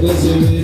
Kızım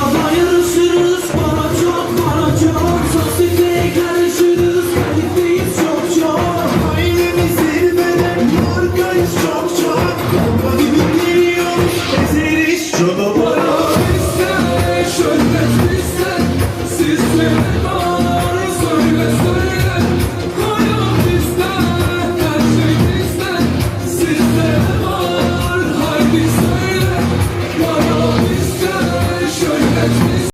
Baba yürü